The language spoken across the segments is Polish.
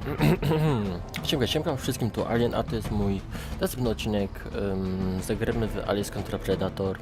Siemka, siemka wszystkim, tu Alien, a to jest mój następny odcinek um, w Alice contra Predator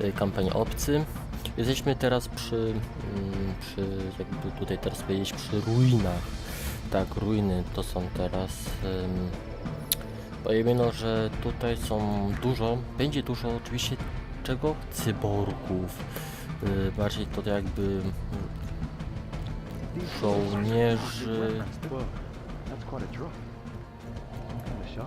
y, Obcy. Jesteśmy teraz przy, mm, przy, jakby tutaj teraz powiedzieć, przy ruinach. Tak, ruiny to są teraz. Um, Powiemy, że tutaj są dużo, będzie dużo oczywiście czego? Cyborgów. Y, bardziej to jakby mm, żołnierzy. Quite a drop. Proszę,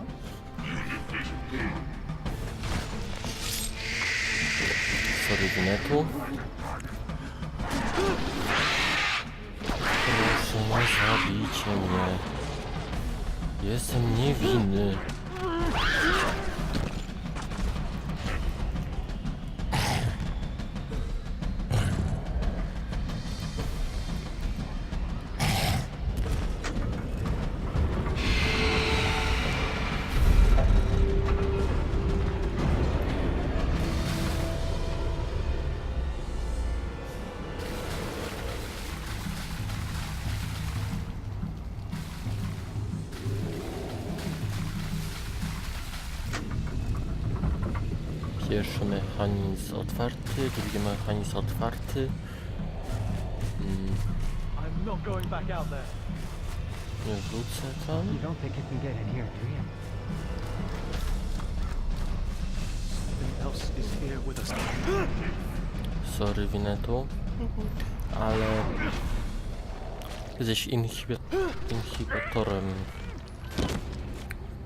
nie zabijcie mnie. Jestem niewinny. Mechanizm otwarty, drugi mechanizm otwarty. Mm, nie wrócę tam. You don't think you can get in here, do you? Something else is here with us. Sorry, Winetu. Ale jesteś inhibi inhibitorem.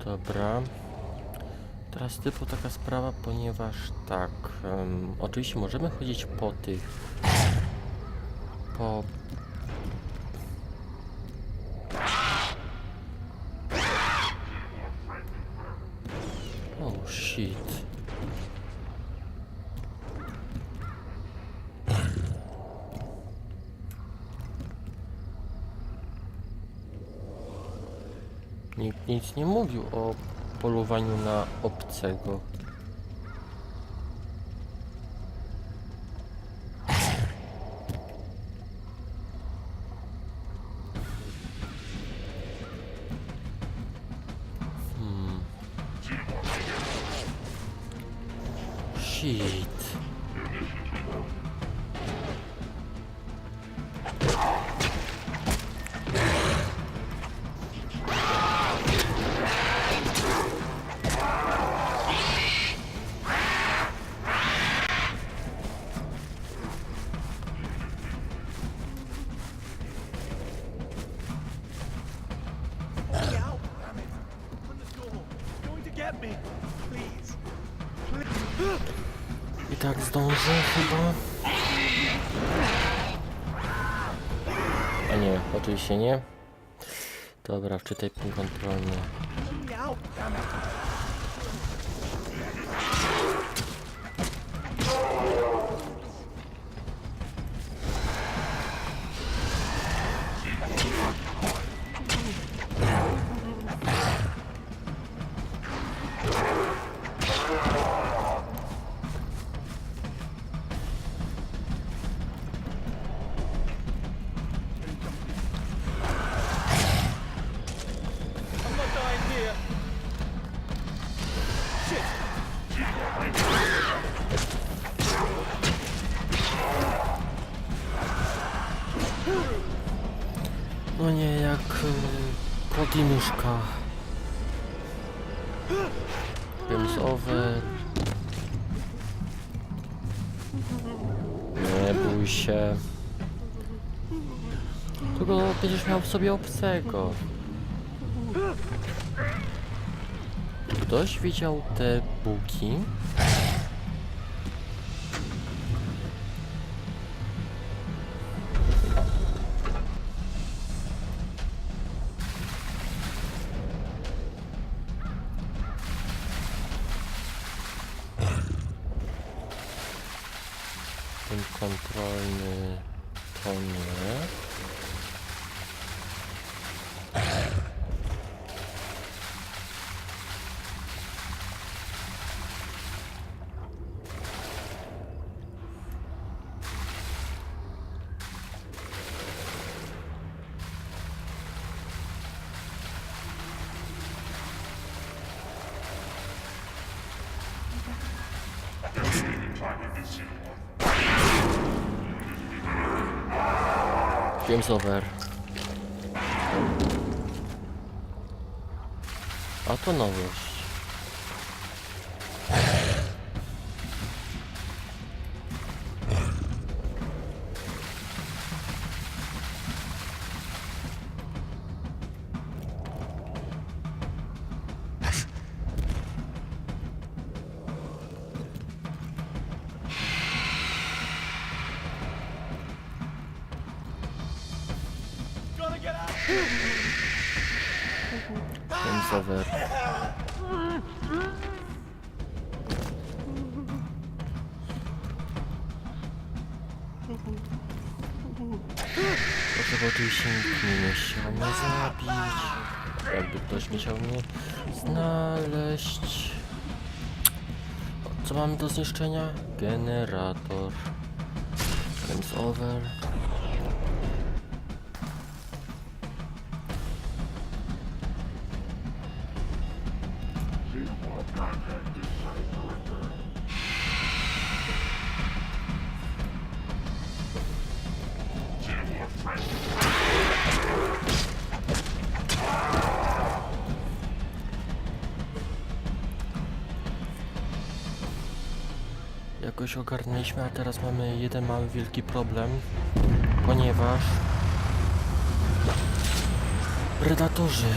Dobra. Teraz typu taka sprawa, ponieważ tak, em, oczywiście możemy chodzić po tych, po... Oh shit. Nikt nic nie mówił o polowaniu na obcego. Hmm. Shit. Oczywiście nie. Dobra, wczytaj pin kontrolny. Się. Tylko będziesz miał w sobie obcego. Ktoś widział te buki? Game's over. A to nowość. Jakby ktoś nie chciał mnie znaleźć. Co mamy do zniszczenia? Generator. Game's over. Ogarnęliśmy, a teraz mamy jeden mały wielki problem, ponieważ predatorzy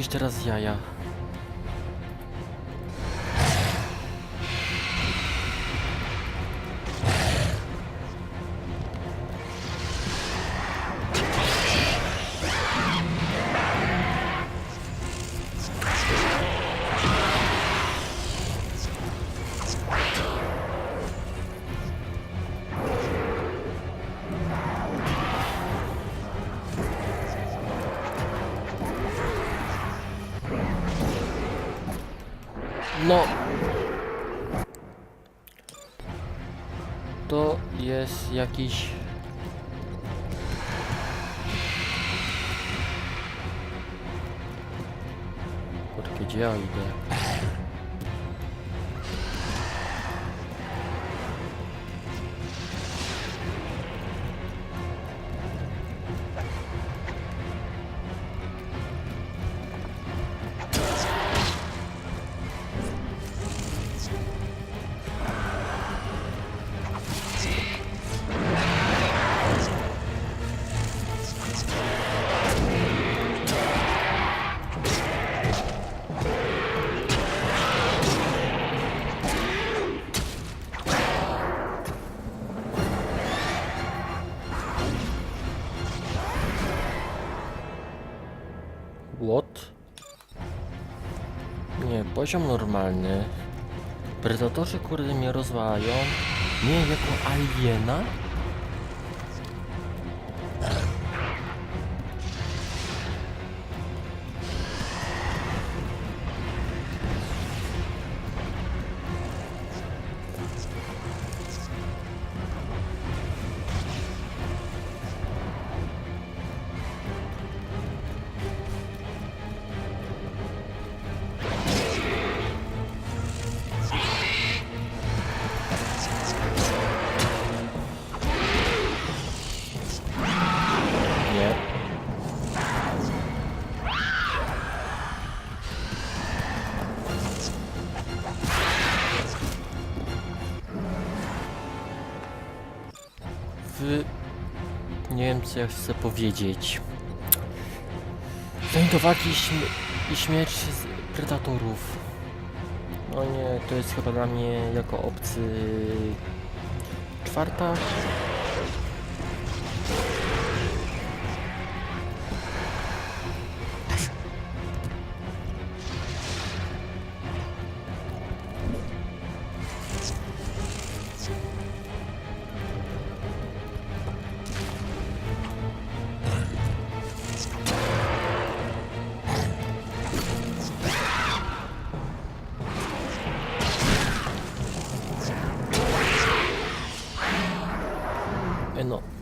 jakieś teraz jaja. No. To jest jakiś... Kurde, gdzie ja idę? Poziom normalny. Predatorzy kurde mnie rozwalają. Nie jako aliena? Co ja chcę powiedzieć. Znajdowaki śm i śmierć z predatorów. No nie, to jest chyba dla mnie jako obcy... Czwarta?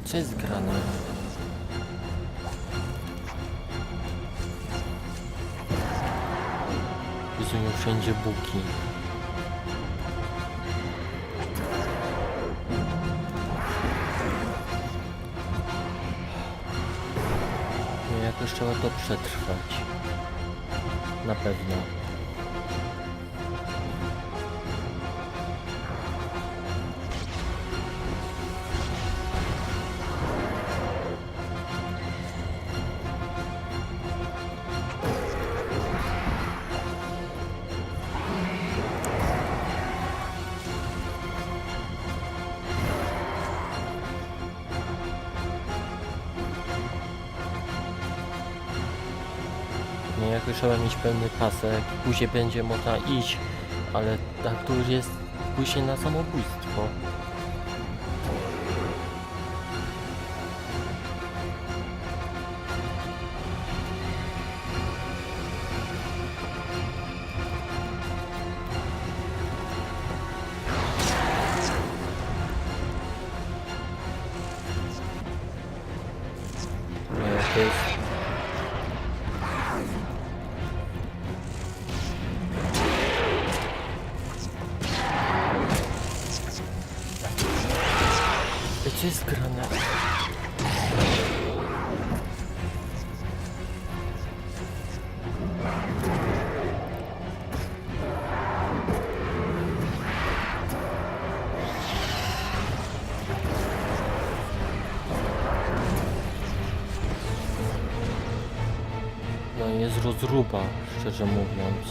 Co jest grane? Jezu, wszędzie buki. Jakoś trzeba to przetrwać. Na pewno. Jakoś trzeba mieć pełny pasek, później będzie można iść, ale tak to już jest pójście na samobójstwo. Jest rozruba, szczerze mówiąc.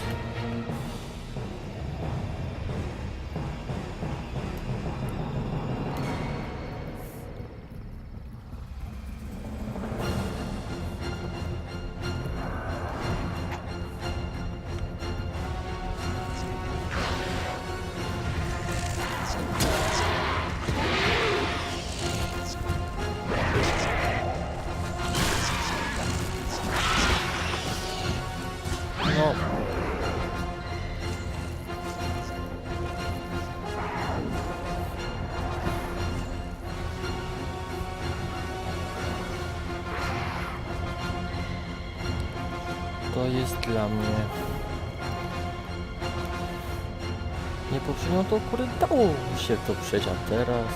Jest dla mnie. Nie poprzednio to kurde dało się to przejść, a teraz.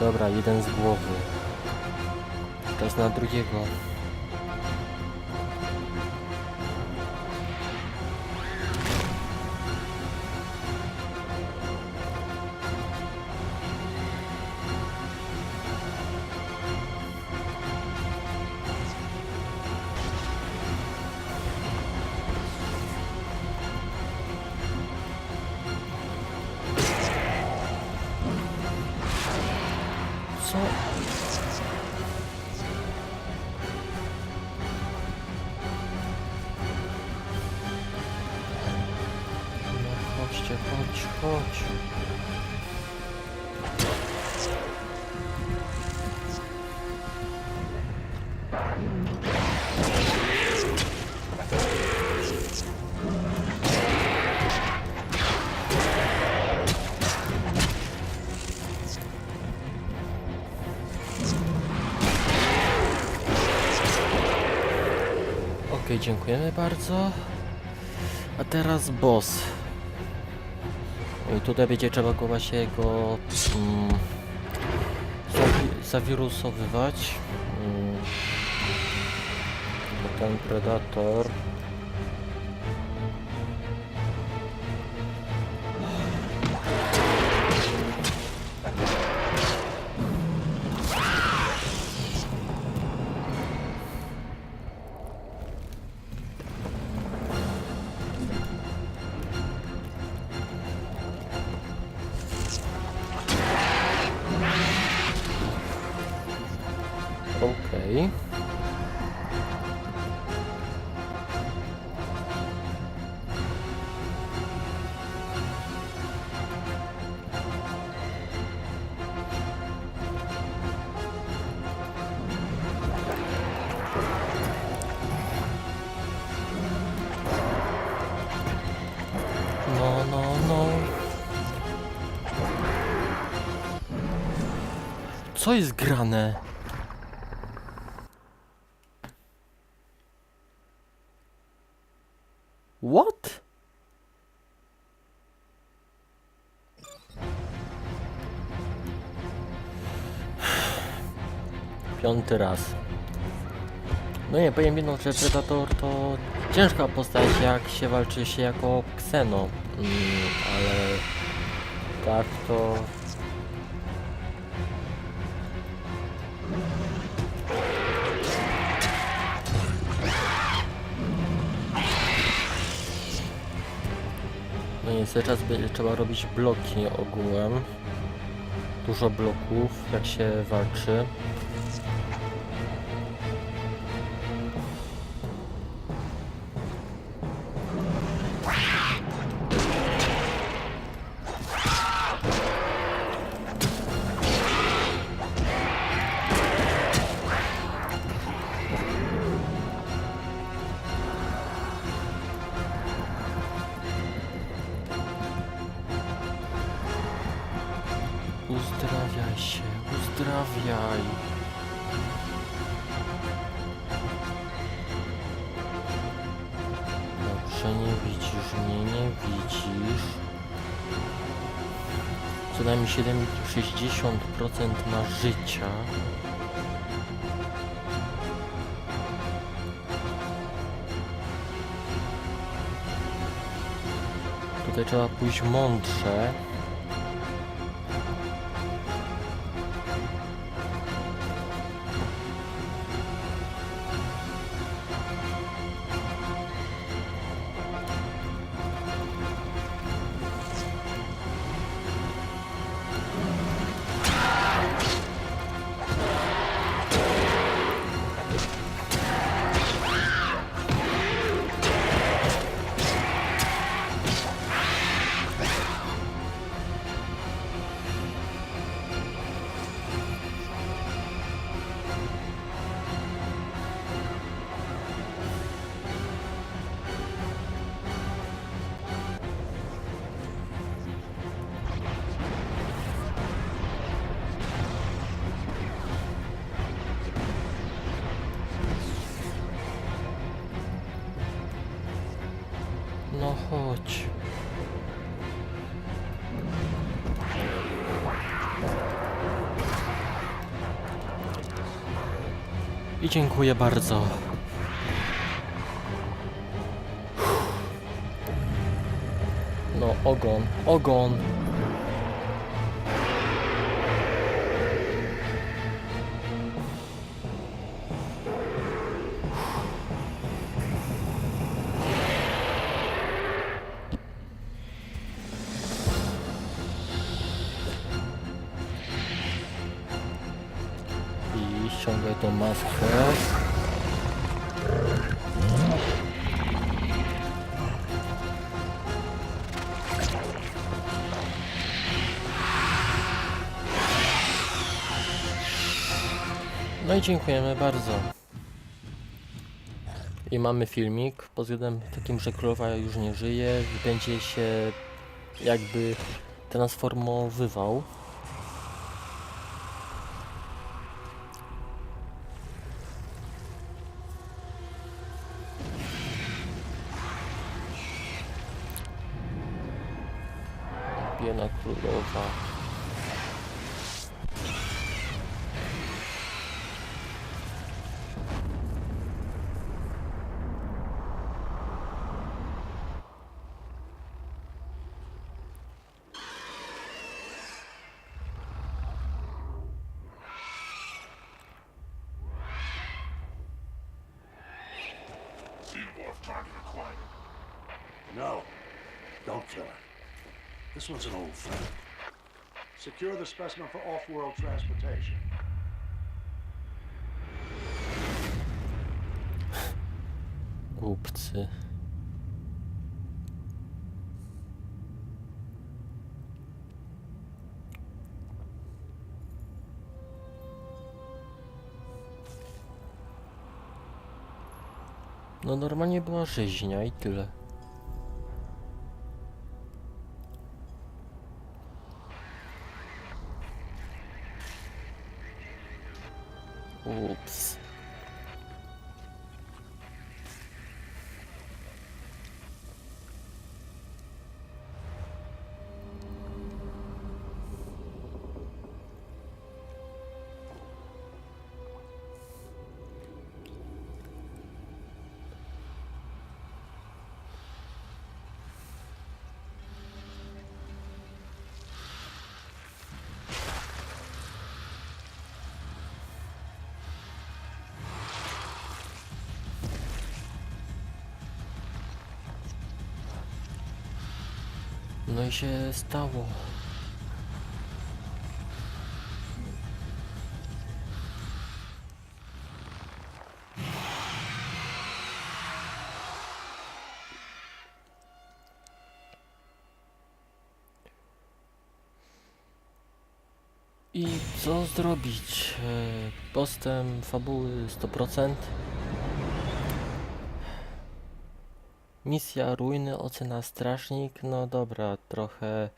Dobra, jeden z głowy. Czas na drugiego. Co? Dziękujemy bardzo. A teraz boss. I tutaj będzie trzeba go właśnie go mm, zawi zawirusowywać. Mm. Ten predator. No, no, no. Co jest grane? What? Piąty raz. No nie, powiem jedną rzecz, Predator to ciężka postać jak się walczy się jako Xeno, mm, ale tak to... No niestety czas będzie trzeba robić bloki ogółem. Dużo bloków, jak się walczy. Ma życia. Tutaj trzeba pójść mądrze. Chodź. I dziękuję bardzo. No, ogon, ogon. Tą maskę. No i dziękujemy bardzo. I mamy filmik pod względem takim, że królowa już nie żyje i będzie się jakby transformowywał. Biena królowa. No, don't kill her. This one's an old friend. Secure the specimen for off-world transportation. Głupcy. No normalnie była rzeźnia i tyle. Oops. No i się stało. I co zrobić? E, Postęp fabuły 100%. Misja ruiny, ocena strażnik. No dobra, trochę,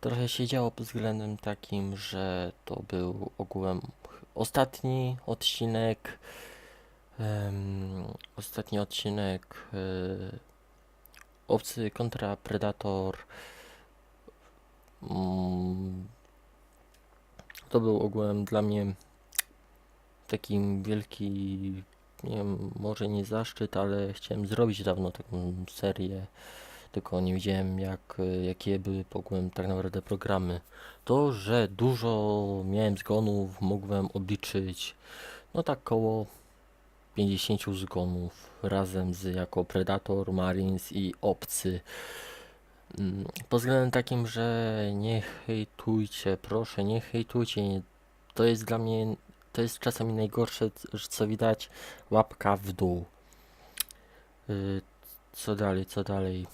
trochę się działo pod względem takim, że to był ogółem ostatni odcinek. em, ostatni odcinek e, Obcy kontra Predator. Mm, to był ogółem dla mnie takim wielki nie wiem, może nie zaszczyt, ale chciałem zrobić dawno taką serię, tylko nie wiedziałem jak, jakie były ogółem tak naprawdę programy. To, że dużo miałem zgonów, mogłem obliczyć, no tak koło 50 zgonów razem z jako Predator, Marines i Obcy. Mm, Pod względem takim, że nie hejtujcie, proszę, nie hejtujcie. To jest dla mnie, to jest czasami najgorsze, co widać, łapka w dół. Y, Co dalej, co dalej?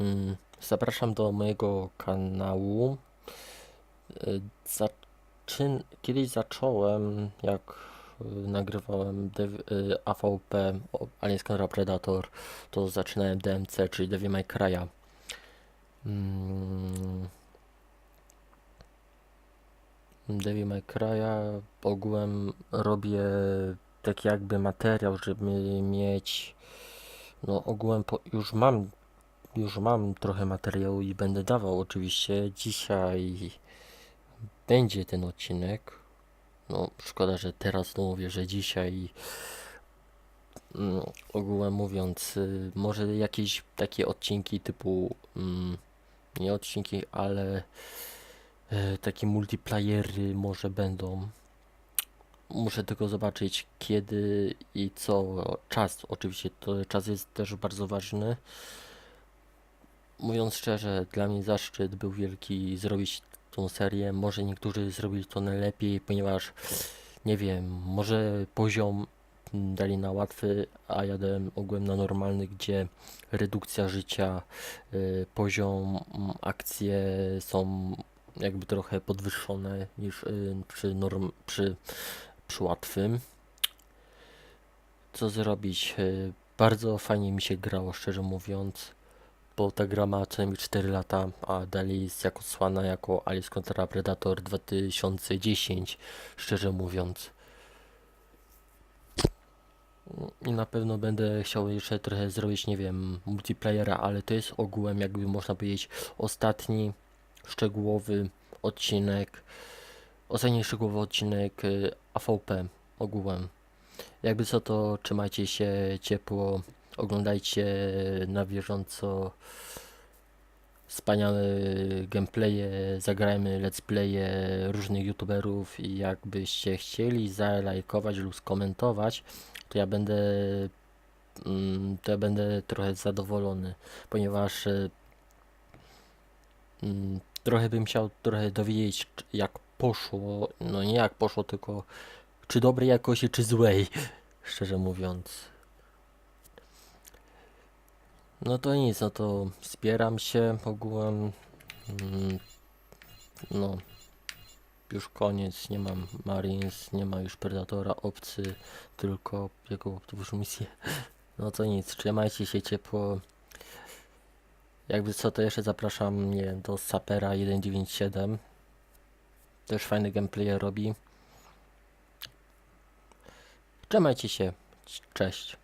Mm, Zapraszam do mojego kanału. Y, Zaczyn... Kiedyś zacząłem, jak y, nagrywałem dev- AVP o Aliens Contra Predator, to zaczynałem DMC, czyli Devil May Cry'a. Mm. Devil May Cry'a. Ogółem robię tak jakby materiał, żeby mieć no ogółem po, już mam już mam trochę materiału i będę dawał. Oczywiście dzisiaj będzie ten odcinek. No szkoda, że teraz to mówię, że dzisiaj mm, ogółem mówiąc y, może jakieś takie odcinki typu mm, nie odcinki, ale takie multiplayery może będą. Muszę tylko zobaczyć kiedy i co. Czas, oczywiście, to czas jest też bardzo ważny. Mówiąc szczerze, dla mnie zaszczyt był wielki zrobić tą serię. Może niektórzy zrobili to najlepiej, ponieważ nie wiem, może poziom dali na łatwy, a ja dałem ogółem na normalny, gdzie redukcja życia, y, poziom, mm, akcje są jakby trochę podwyższone niż y, przy, norm, przy, przy łatwym. Co zrobić? Y, Bardzo fajnie mi się grało, szczerze mówiąc, bo ta gra ma co najmniej 4 lata, a dalej jest jako słana jako Alice Contra Predator 2010, szczerze mówiąc. I na pewno będę chciał jeszcze trochę zrobić, nie wiem, multiplayera, ale to jest ogółem, jakby można powiedzieć, ostatni szczegółowy odcinek, ostatni szczegółowy odcinek y, AVP ogółem. Jakby co to trzymajcie się ciepło, oglądajcie na bieżąco wspaniałe gameplaye, zagrajmy let's playe różnych youtuberów i jakbyście chcieli zalajkować lub skomentować, to ja będę mm, to ja będę trochę zadowolony, ponieważ e, mm, trochę bym chciał trochę dowiedzieć jak poszło, no nie jak poszło, tylko czy dobrej jakości, czy złej, szczerze mówiąc. No to nic, no to wspieram się ogółem. Mm, No, już koniec, nie mam Marines, nie ma już Predatora, obcy, tylko jego już misję. No to nic, trzymajcie się ciepło. Jakby co, to jeszcze zapraszam nie, wiem, do Sapera 197. Też fajny gameplay robi. Trzymajcie się. Cześć.